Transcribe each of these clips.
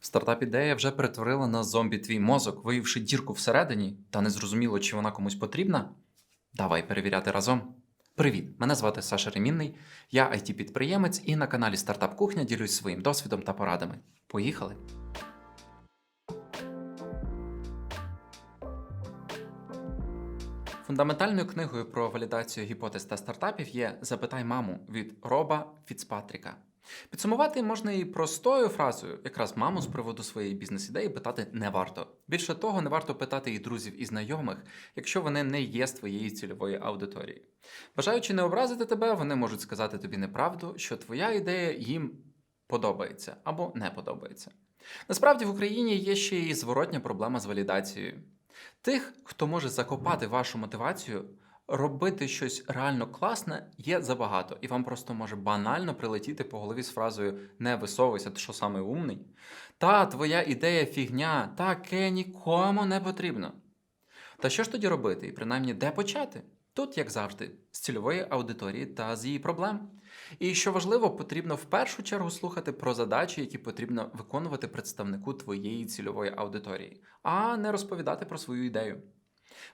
Стартап-ідея вже перетворила на зомбі твій мозок, виявивши дірку всередині, та не зрозуміло, чи вона комусь потрібна? Давай перевіряти разом. Привіт! Мене звати Саша Ремінний, я it підприємець і на каналі Стартап Кухня ділюсь своїм досвідом та порадами. Поїхали! Фундаментальною книгою про валідацію гіпотез та стартапів є Запитай маму від Роба Фіцпатріка. Підсумувати можна і простою фразою, якраз маму з приводу своєї бізнес-ідеї питати не варто. Більше того, не варто питати і друзів і знайомих, якщо вони не є з твоєї цільової аудиторії. Бажаючи не образити тебе, вони можуть сказати тобі неправду, що твоя ідея їм подобається або не подобається. Насправді в Україні є ще й зворотня проблема з валідацією. Тих, хто може закопати вашу мотивацію, робити щось реально класне, є забагато, і вам просто може банально прилетіти по голові з фразою Не висовуйся, ти що саме умний. Та твоя ідея фігня, таке нікому не потрібно. Та що ж тоді робити, і принаймні де почати? Тут, як завжди, з цільової аудиторії та з її проблем. І що важливо, потрібно в першу чергу слухати про задачі, які потрібно виконувати представнику твоєї цільової аудиторії, а не розповідати про свою ідею.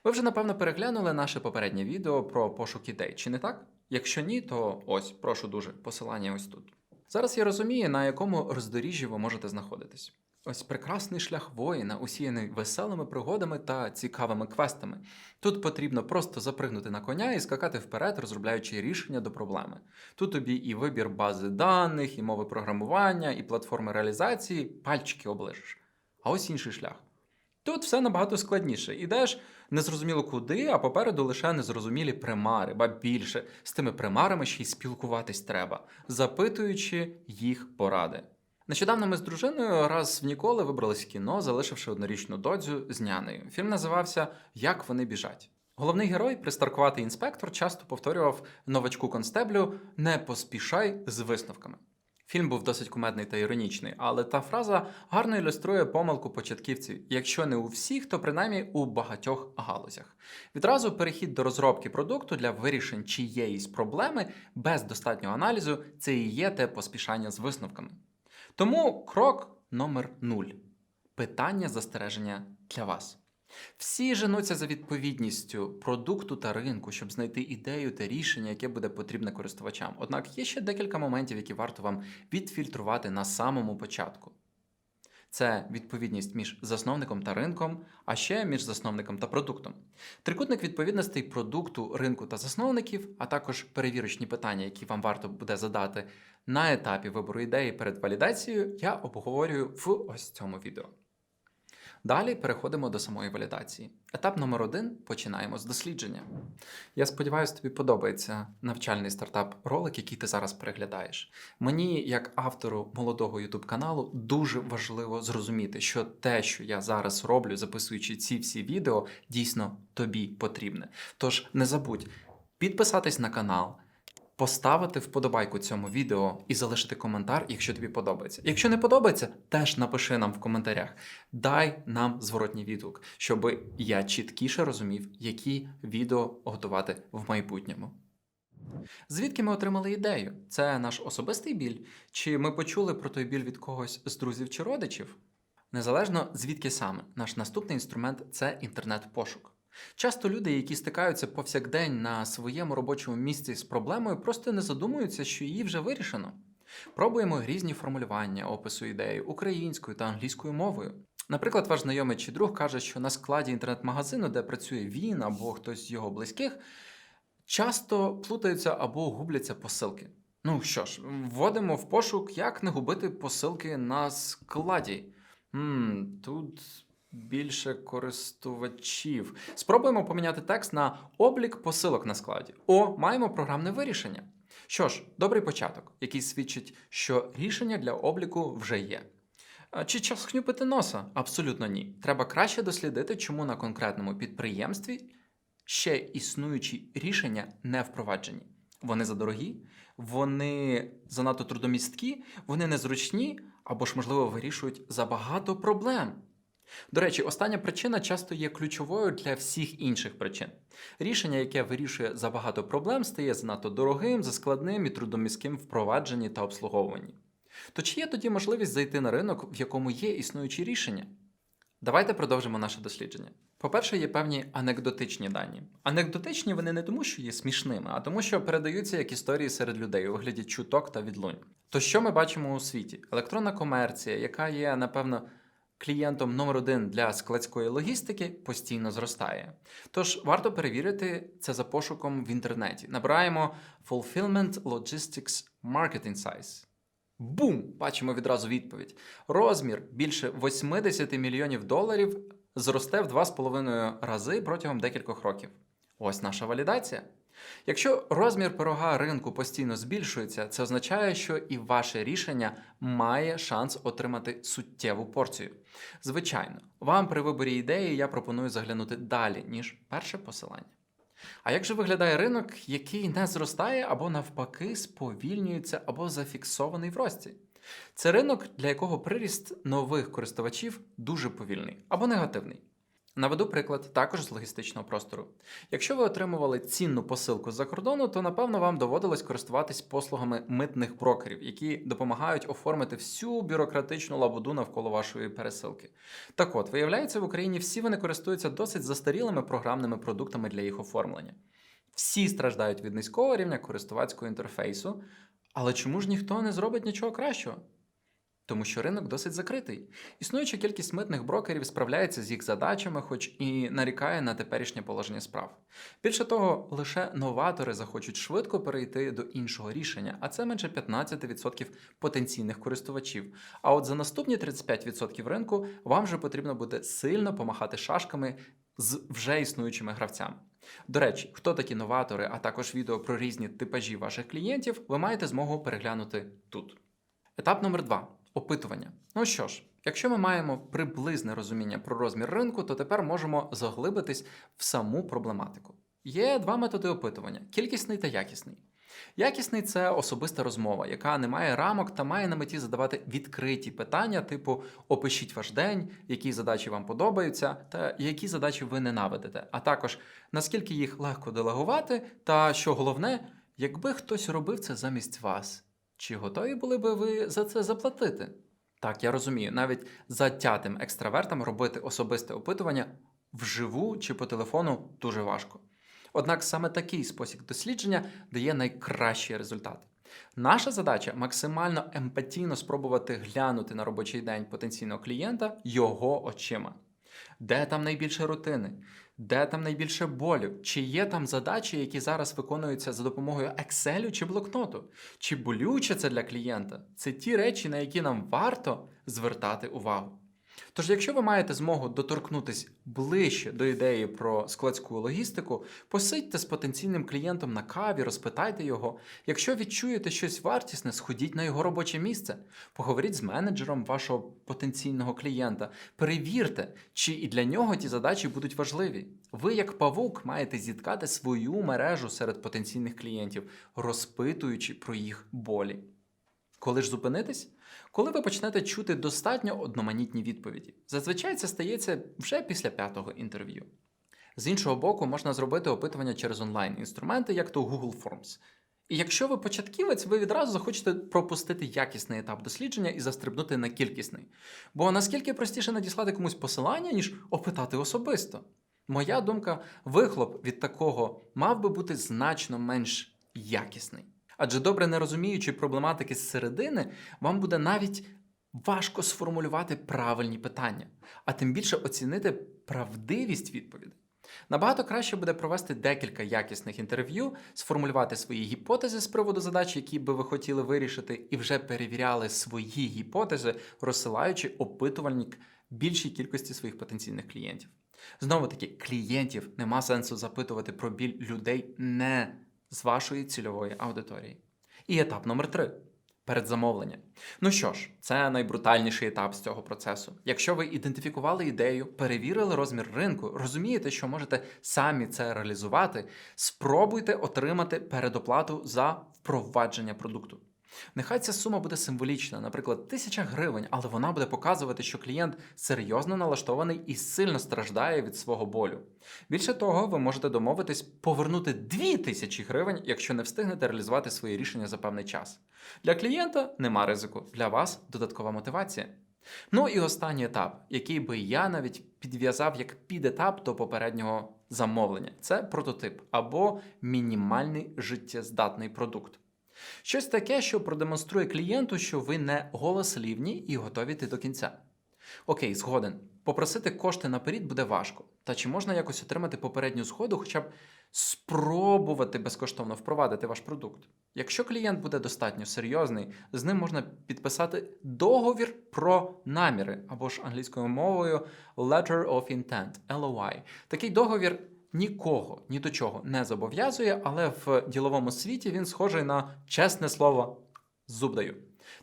Ви вже напевно переглянули наше попереднє відео про пошук ідей, чи не так? Якщо ні, то ось, прошу дуже, посилання ось тут. Зараз я розумію, на якому роздоріжжі ви можете знаходитись. Ось прекрасний шлях воїна, усіяний веселими пригодами та цікавими квестами. Тут потрібно просто запригнути на коня і скакати вперед, розробляючи рішення до проблеми. Тут тобі і вибір бази даних, і мови програмування, і платформи реалізації, пальчики оближеш. А ось інший шлях. Тут все набагато складніше. Ідеш незрозуміло куди, а попереду лише незрозумілі примари, ба більше з тими примарами ще й спілкуватись треба, запитуючи їх поради. Нещодавно ми з дружиною раз в ніколи вибрались в кіно, залишивши однорічну додзю з нянею. Фільм називався Як вони біжать. Головний герой, пристаркуватий інспектор, часто повторював новачку констеблю Не поспішай з висновками. Фільм був досить кумедний та іронічний, але та фраза гарно ілюструє помилку початківців, якщо не у всіх, то принаймні у багатьох галузях. Відразу перехід до розробки продукту для вирішень чиєїсь проблеми без достатнього аналізу це і є те поспішання з висновками. Тому крок номер нуль. Питання застереження для вас. Всі женуться за відповідністю продукту та ринку, щоб знайти ідею та рішення, яке буде потрібне користувачам. Однак є ще декілька моментів, які варто вам відфільтрувати на самому початку. Це відповідність між засновником та ринком, а ще між засновником та продуктом. Трикутник відповідностей продукту, ринку та засновників, а також перевірочні питання, які вам варто буде задати на етапі вибору ідеї перед валідацією, я обговорюю в ось цьому відео. Далі переходимо до самої валідації. Етап номер один починаємо з дослідження. Я сподіваюся, тобі подобається навчальний стартап-ролик, який ти зараз переглядаєш. Мені, як автору молодого youtube каналу, дуже важливо зрозуміти, що те, що я зараз роблю, записуючи ці всі відео, дійсно тобі потрібне. Тож не забудь підписатись на канал. Поставити вподобайку цьому відео і залишити коментар, якщо тобі подобається. Якщо не подобається, теж напиши нам в коментарях. Дай нам зворотній відгук, щоб я чіткіше розумів, які відео готувати в майбутньому. Звідки ми отримали ідею? Це наш особистий біль? Чи ми почули про той біль від когось з друзів чи родичів? Незалежно звідки саме, наш наступний інструмент це інтернет-пошук. Часто люди, які стикаються повсякдень на своєму робочому місці з проблемою, просто не задумуються, що її вже вирішено. Пробуємо різні формулювання опису ідеї українською та англійською мовою. Наприклад, ваш знайомий чи друг каже, що на складі інтернет-магазину, де працює він або хтось з його близьких, часто плутаються або губляться посилки. Ну що ж, вводимо в пошук, як не губити посилки на складі. м тут більше користувачів. Спробуємо поміняти текст на облік посилок на складі. О, маємо програмне вирішення. Що ж, добрий початок, який свідчить, що рішення для обліку вже є. Чи час хнюпити носа? Абсолютно ні. Треба краще дослідити, чому на конкретному підприємстві ще існуючі рішення не впроваджені. Вони задорогі, вони занадто трудомісткі, вони незручні або ж, можливо, вирішують забагато проблем. До речі, остання причина часто є ключовою для всіх інших причин. Рішення, яке вирішує забагато проблем, стає занадто дорогим, заскладним і трудоміським в впровадженні та обслуговуванні. То чи є тоді можливість зайти на ринок, в якому є існуючі рішення? Давайте продовжимо наше дослідження. По-перше, є певні анекдотичні дані. Анекдотичні вони не тому, що є смішними, а тому, що передаються як історії серед людей у вигляді чуток та відлунь. То що ми бачимо у світі? Електронна комерція, яка є, напевно, клієнтом номер один для складської логістики, постійно зростає. Тож варто перевірити це за пошуком в інтернеті. Набираємо Fulfillment Logistics Market Insights. Бум! Бачимо відразу відповідь. Розмір більше 80 мільйонів доларів зросте в 2,5 рази протягом декількох років. Ось наша валідація. Якщо розмір пирога ринку постійно збільшується, це означає, що і ваше рішення має шанс отримати суттєву порцію. Звичайно, вам при виборі ідеї я пропоную заглянути далі, ніж перше посилання. А як же виглядає ринок, який не зростає або навпаки сповільнюється або зафіксований в рості? Це ринок, для якого приріст нових користувачів дуже повільний або негативний. Наведу приклад також з логістичного простору. Якщо ви отримували цінну посилку з-за кордону, то напевно вам доводилось користуватись послугами митних брокерів, які допомагають оформити всю бюрократичну лабуду навколо вашої пересилки. Так от, виявляється, в Україні всі вони користуються досить застарілими програмними продуктами для їх оформлення. Всі страждають від низького рівня користувацького інтерфейсу, але чому ж ніхто не зробить нічого кращого? Тому що ринок досить закритий. Існуюча кількість митних брокерів справляється з їх задачами, хоч і нарікає на теперішнє положення справ. Більше того, лише новатори захочуть швидко перейти до іншого рішення, а це менше 15% потенційних користувачів. А от за наступні 35% ринку вам вже потрібно буде сильно помахати шашками з вже існуючими гравцями. До речі, хто такі новатори, а також відео про різні типажі ваших клієнтів, ви маєте змогу переглянути тут. Етап номер 2 опитування. Ну що ж, якщо ми маємо приблизне розуміння про розмір ринку, то тепер можемо заглибитись в саму проблематику. Є два методи опитування: кількісний та якісний. Якісний це особиста розмова, яка не має рамок та має на меті задавати відкриті питання, типу опишіть ваш день, які задачі вам подобаються, та які задачі ви ненавидите, а також наскільки їх легко делегувати, та що головне, якби хтось робив це замість вас. Чи готові були би ви за це заплатити? Так, я розумію, навіть затятим екстравертам робити особисте опитування вживу чи по телефону дуже важко. Однак саме такий спосіб дослідження дає найкращі результати. Наша задача максимально емпатійно спробувати глянути на робочий день потенційного клієнта його очима. Де там найбільше рутини? Де там найбільше болю? Чи є там задачі, які зараз виконуються за допомогою Excel чи блокноту? Чи болюче це для клієнта? Це ті речі, на які нам варто звертати увагу. Тож, якщо ви маєте змогу доторкнутись ближче до ідеї про складську логістику, посидьте з потенційним клієнтом на каві, розпитайте його. Якщо відчуєте щось вартісне, сходіть на його робоче місце, поговоріть з менеджером вашого потенційного клієнта, перевірте, чи і для нього ті задачі будуть важливі. Ви, як павук, маєте зіткати свою мережу серед потенційних клієнтів, розпитуючи про їх болі. Коли ж зупинитись? Коли ви почнете чути достатньо одноманітні відповіді. Зазвичай це стається вже після п'ятого інтерв'ю. З іншого боку, можна зробити опитування через онлайн-інструменти, як то Google Forms. І якщо ви початківець, ви відразу захочете пропустити якісний етап дослідження і застрибнути на кількісний. Бо наскільки простіше надіслати комусь посилання, ніж опитати особисто. Моя думка, вихлоп від такого мав би бути значно менш якісний. Адже добре не розуміючи проблематики зсередини, вам буде навіть важко сформулювати правильні питання, а тим більше оцінити правдивість відповідей. Набагато краще буде провести декілька якісних інтерв'ю, сформулювати свої гіпотези з приводу задач, які би ви хотіли вирішити, і вже перевіряли свої гіпотези, розсилаючи опитувальник більшій кількості своїх потенційних клієнтів. Знову таки, клієнтів нема сенсу запитувати про біль людей не з вашої цільової аудиторії. І етап номер три передзамовлення. Ну що ж, це найбрутальніший етап з цього процесу. Якщо ви ідентифікували ідею, перевірили розмір ринку, розумієте, що можете самі це реалізувати, спробуйте отримати передоплату за впровадження продукту. Нехай ця сума буде символічна, наприклад, 1000 гривень, але вона буде показувати, що клієнт серйозно налаштований і сильно страждає від свого болю. Більше того, ви можете домовитись повернути 2000 гривень, якщо не встигнете реалізувати свої рішення за певний час. Для клієнта нема ризику, для вас додаткова мотивація. Ну і останній етап, який би я навіть підв'язав як підетап до попереднього замовлення, це прототип або мінімальний життєздатний продукт. Щось таке, що продемонструє клієнту, що ви не голослівні і готові йти до кінця. Окей, згоден. Попросити кошти наперед буде важко. Та чи можна якось отримати попередню згоду, хоча б спробувати безкоштовно впровадити ваш продукт? Якщо клієнт буде достатньо серйозний, з ним можна підписати договір про наміри або ж англійською мовою Letter of Intent LOI. Такий договір нікого ні до чого не зобов'язує, але в діловому світі він схожий на чесне слово зуб даю.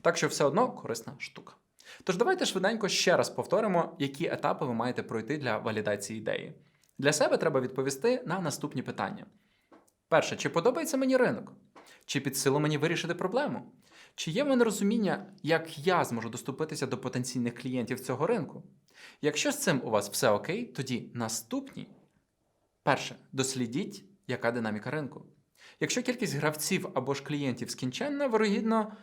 Так що все одно корисна штука. Тож давайте швиденько ще раз повторимо, які етапи ви маєте пройти для валідації ідеї. Для себе треба відповісти на наступні питання. Перше, чи подобається мені ринок? Чи під силу мені вирішити проблему? Чи є в мене розуміння, як я зможу доступитися до потенційних клієнтів цього ринку? Якщо з цим у вас все окей, тоді наступні. Перше, дослідіть, яка динаміка ринку. Якщо кількість гравців або ж клієнтів скінченна, вирогідно,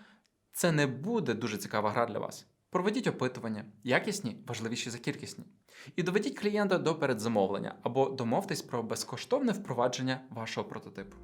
це не буде дуже цікава гра для вас. Проведіть опитування, якісні важливіші за кількісні. І доведіть клієнта до передзамовлення або домовтесь про безкоштовне впровадження вашого прототипу.